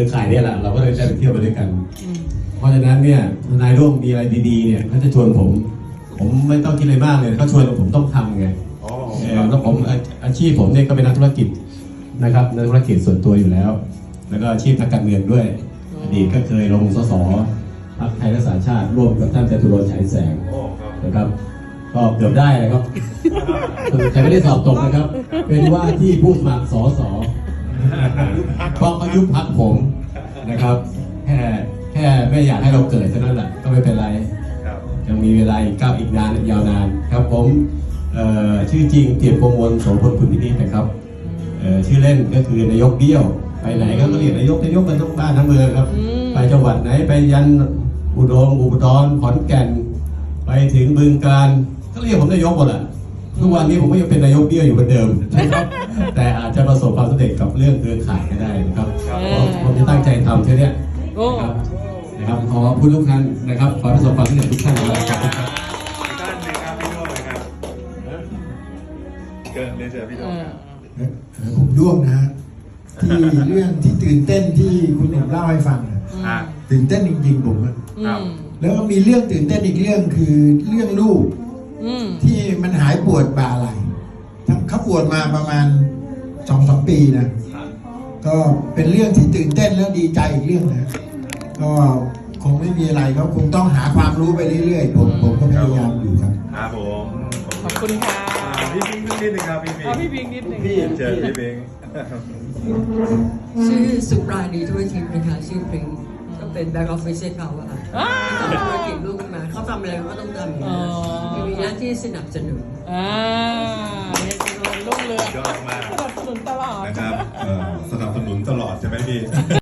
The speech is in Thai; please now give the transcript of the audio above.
รือข่ายเนี่ยแหละเราก็เลยได้ไปเที่ยวไปด้วยกันอืมเพราะฉะนั้นเนี่ยทนายร่วมมีอะไรดีๆเนี่ยเขาจะชวนผม ผมไม่ต้องคิดอะไรมากเลยเขาชวนผมต้องทำไงอ๋อเออแล้วผมอาอาชีพผมเนี่ยก็เป็นนักธุรกิจนะครับนักธุรกิจส่วนตัวอยู่แล้ว แล้วก็อาชีพทางการเมืองด้วย อดีตก็เคยลงสสพรรคไทยรักษาชาติร่วมกับท่านจตุรนต์ฉายแสงโอ้ครับนะครับก็เกือบได้นะครับแต่ไม่ได้สอบตกนะครับ เป็นว่าที่ผู้สมัครสส เพราะเขายุบพักผมนะครับ แค่แค่ไม่อยากให้เราเกิดเท่านั้นแหละก็ไม่เป็นไรครับยังมีเวลาอีกก้าวอีกนานยาวนานครับผมเอ่อชื่อจริงเกียรติโกมลโสพลคุณพินิจนะครับเอ่อชื่อเล่นก็คือนายกเบี้ยว ไปไหนก็เรียกนายกนายกกันทั้งบ้านทั้งเมืองครับอืมไปจังหวัดไหนไปยันอุดรอุดรขอนแก่น ไปถึงบึงการก็เรียกผมนายกหมดแหละทุกวันนี้ผมก็ยังเป็นนายกเบี้ยวอยู่เหมือนเดิมนะครับแต่อาจ เร็จกับเรื่องเครือข่ายก็ได้นะครับเพราะผมจะตั้งใจทำแค่เนี้ยโอ้นะครับนะครับขอพูดทุกท่านนะครับขอให้ประสบความสำเร็จทุกท่านนะครับอีกท่านหนึ่งครับพี่โน้เลยครับเกิดเรียนเชิญพี่โน้ครับเอ่อผมด้วงนะฮะที่เรื่องที่ตื่นเต้นที่คุณหนุ่มเล่าให้ฟังนะอะตื่นเต้นจริงๆผมอะอืครับมแล้วก็มีเรื่องตื่นเต้นอีกเรื่องคือเรื่องลูกอืมที่มันหายปวดบ่าไหล่ทั้งเขาปวดมาประมาณ สองสามปีนะก็เป็นเรื่องที่ตื่นเต้นแล้วดีใจอีกเรื่องนะก็คงไม่มีอะไรก็คงต้องหาความรู้ไปเรื่อยๆผมผมก็พยายามอยู่ครับครับผมขอบคุณค่ะอ่าพี่พิงค์นิดนึงครับพี่พิงเอาค์พี่พิงนิดหนึ่งพี่เชิญพี่พิงค์ชื่อสุปราณีทุยทิพย์นะคะชื่อพริงก็เป็นแบ็กออฟฟิศให้เขาอะค่ะอ้าทำธุรกิจลูกขึ้นมาเขาทำอะไรเขาต้องทำอย่างอ๋นี้อมีหน้าที่สนับสนุน นะครับเอ่อสนับสนุนตลอดใช่ไหมพี่